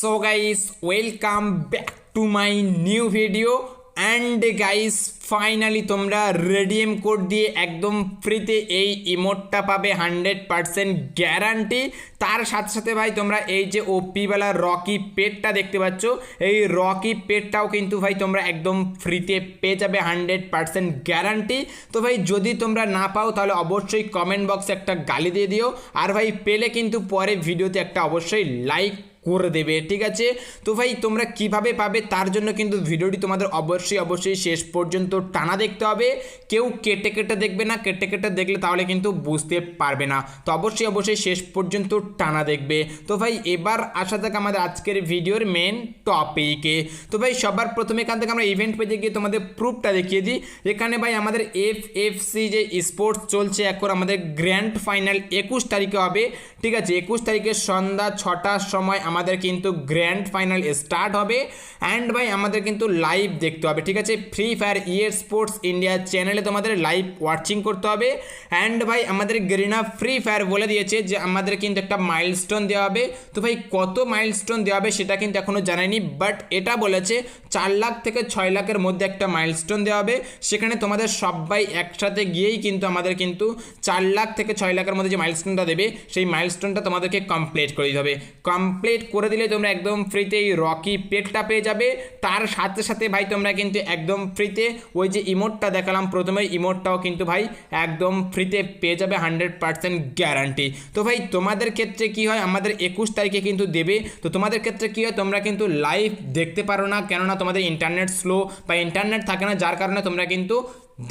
So guys welcome back to my new video and guys finally তোমরা redeem code দিয়ে একদম ফ্রিতে এই ইমোটটা পাবে হান্ড্রেড পারসেন্ট গ্যারান্টি তার সাথে সাথে ভাই, তোমরা এই যে ওপিওয়ালা রকি পেটটা দেখতে পাচ্ছ, এই রকি পেটটাও কিন্তু ভাই তোমরা একদম ফ্রিতে পেয়ে যাবে হান্ড্রেড পারসেন্ট গ্যারান্টি তো ভাই, যদি তোমরা না পাও, তাহলে অবশ্যই কমেন্ট বক্সে একটা গালি দিয়ে দিও। আর ভাই, পেলে কিন্তু পরে ভিডিওতে একটা অবশ্যই লাইক করে দেবে, ঠিক আছে? তো ভাই, তোমরা কীভাবে পাবে তার জন্য কিন্তু ভিডিওটি তোমাদের অবশ্যই অবশ্যই শেষ পর্যন্ত টানা দেখতে হবে। কেউ কেটে কেটে দেখবে না, কেটে কেটে দেখলে তাহলে কিন্তু বুঝতে পারবে না। তো অবশ্যই অবশ্যই শেষ পর্যন্ত টানা দেখবে। তো ভাই, এবার আসা যাক আমাদের আজকের ভিডিওর মেন টপিকে তো ভাই, সবার প্রথমে এখান থেকে আমরা ইভেন্ট পেজে গিয়ে তোমাদের প্রুফটা দেখিয়ে দিই। এখানে ভাই, আমাদের এফ এফ সি যে স্পোর্টস চলছে, এখন আমাদের গ্র্যান্ড ফাইনাল একুশ তারিখে হবে, ঠিক আছে? একুশ তারিখে সন্ধ্যা ছটার সময় আমাদের কিন্তু গ্র্যান্ড ফাইনাল স্টার্ট হবে অ্যান্ড ভাই আমাদের কিন্তু লাইভ দেখতে হবে, ঠিক আছে? ফ্রি ফায়ার ইয়ে স্পোর্টস ইন্ডিয়া চ্যানেলে তোমাদের লাইভ ওয়াচিং করতে হবে অ্যান্ড ভাই আমাদের গেরিনা ফ্রি ফায়ার বলে দিয়েছে যে আমাদের কিন্তু একটা মাইলস্টোন দেওয়া হবে। তো ভাই কত মাইলস্টোন দেওয়া হবে সেটা কিন্তু এখনও জানায়নি বাট এটা বলেছে চার লাখ থেকে ছয় লাখের মধ্যে একটা মাইলস্টোন দেওয়া হবে। সেখানে তোমাদের সবাই একসাথে গিয়েই কিন্তু আমাদের কিন্তু চার লাখ থেকে ছয় লাখের মধ্যে যে মাইলস্টোনটা দেবে, সেই মাইলস্টোনটা তোমাদেরকে কমপ্লিট করে দিতে হবে। কমপ্লিট করে দিলে তোমরা একদম ফ্রিতে এই রকি পেটটা পেয়ে যাবে। তার সাথে সাথে ভাই তোমরা কিন্তু একদম ফ্রিতে ওই যে ইমোটটা দেখালাম প্রথমে ইমোটটাও কিন্তু ভাই একদম ফ্রিতে পেয়ে যাবে হান্ড্রেড পার্সেন্ট গ্যারান্টি তো ভাই তোমাদের ক্ষেত্রে কি হয়? আমাদের একুশ তারিখে কিন্তু দেবে। তো তোমাদের ক্ষেত্রে কি হয়? তোমরা কিন্তু লাইভ দেখতে পারো না। কেননা তোমাদের ইন্টারনেট স্লো বা ইন্টারনেট থাকে না। যার কারণে তোমরা কিন্তু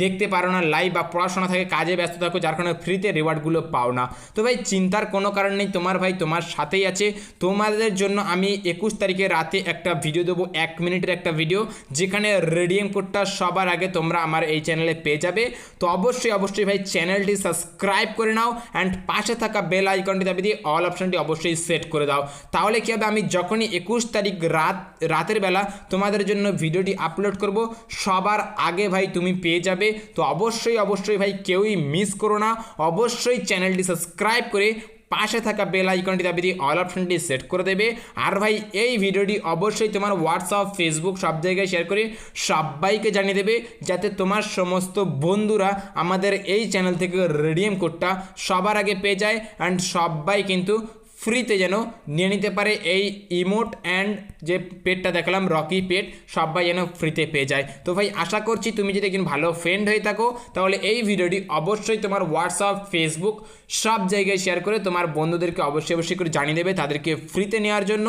দেখতে পারো না লাইভ বা পড়াশোনা থাকে কাজে ব্যস্ত থাকো, যার কারণে ফ্রিতে রিওয়ার্ডগুলো পাও না। তো ভাই চিন্তার কোনো কারণ নেই, তোমার ভাই তোমার সাথেই আছে। তোমাদের জন্য আমি একুশ তারিখে রাতে একটা ভিডিও দেবো, এক মিনিটের একটা ভিডিও যেখানে রেডিয়াম কোডটা সবার আগে তোমরা আমার এই চ্যানেলে পেয়ে যাবে। তো অবশ্যই অবশ্যই ভাই চ্যানেলটি সাবস্ক্রাইব করে নাও অ্যান্ড পাশে থাকা বেল আইকনটি দাবি দিয়ে অল অপশানটি অবশ্যই সেট করে দাও। তাহলে কী হবে, আমি যখনই একুশ তারিখ রাত, রাতের বেলা তোমাদের জন্য ভিডিওটি আপলোড করব, সবার আগে ভাই তুমি পেয়ে যাবে। তো অবশ্যই অবশ্যই ভাই কেউই মিস করো না। অবশ্যই চ্যানেলটি সাবস্ক্রাইব করে পাশে থাকা বেল আইকনটি দাবি দিয়ে অল অপশনটি সেট করে দেবে। আর ভাই, এই ভিডিওটি অবশ্যই তোমার হোয়াটসঅ্যাপ ফেসবুক সব জায়গায় শেয়ার করে সবাইকে জানিয়ে দেবে, যাতে তোমার সমস্ত বন্ধুরা আমাদের এই চ্যানেল থেকে রেডিএম কোডটা সবার আগে পেয়ে যায়। অ্যান্ড সবাই কিন্তু ফ্রিতে যেন নিয়ে নিতে পারে এই ইমোট অ্যান্ড যে পেটটা দেখালাম রকি পেট, সবাই যেন ফ্রিতে পেয়ে যায়। তো ভাই, আশা করছি তুমি যদি একজন ভালো ফ্রেন্ড হয়ে থাকো, তাহলে এই ভিডিওটি অবশ্যই তোমার হোয়াটসঅ্যাপ ফেসবুক সব জায়গায় শেয়ার করে তোমার বন্ধুদেরকে অবশ্যই অবশ্যই করে জানিয়ে দেবে তাদেরকে ফ্রিতে নেওয়ার জন্য।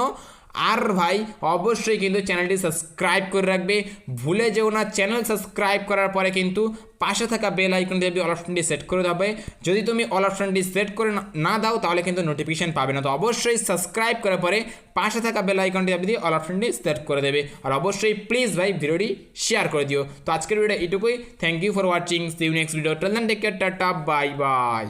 আর ভাই, অবশ্যই কিন্তু চ্যানেলটি সাবস্ক্রাইব করে রাখবে। ভুলে যেও না চ্যানেল সাবস্ক্রাইব করার পরে কিন্তু পাশে থাকা বেল আইকন দিয়ে অল অপশনটি সেট করে দেবে যদি তুমি অল অপশনটি সেট করে না- দাও, তাহলে কিন্তু নোটিফিকেশন পাবে না। তো অবশ্যই সাবস্ক্রাইব করার পরে পাশে থাকা বেল আইকনটি দিয়ে অল অপশনটি সেট করে দেবে। আর অবশ্যই প্লিজ ভাই, ভিডিওটি শেয়ার করে দিও। তো আজকের ভিডিও এটুকুই। Thank you for watching see you next video till take care tata bye bye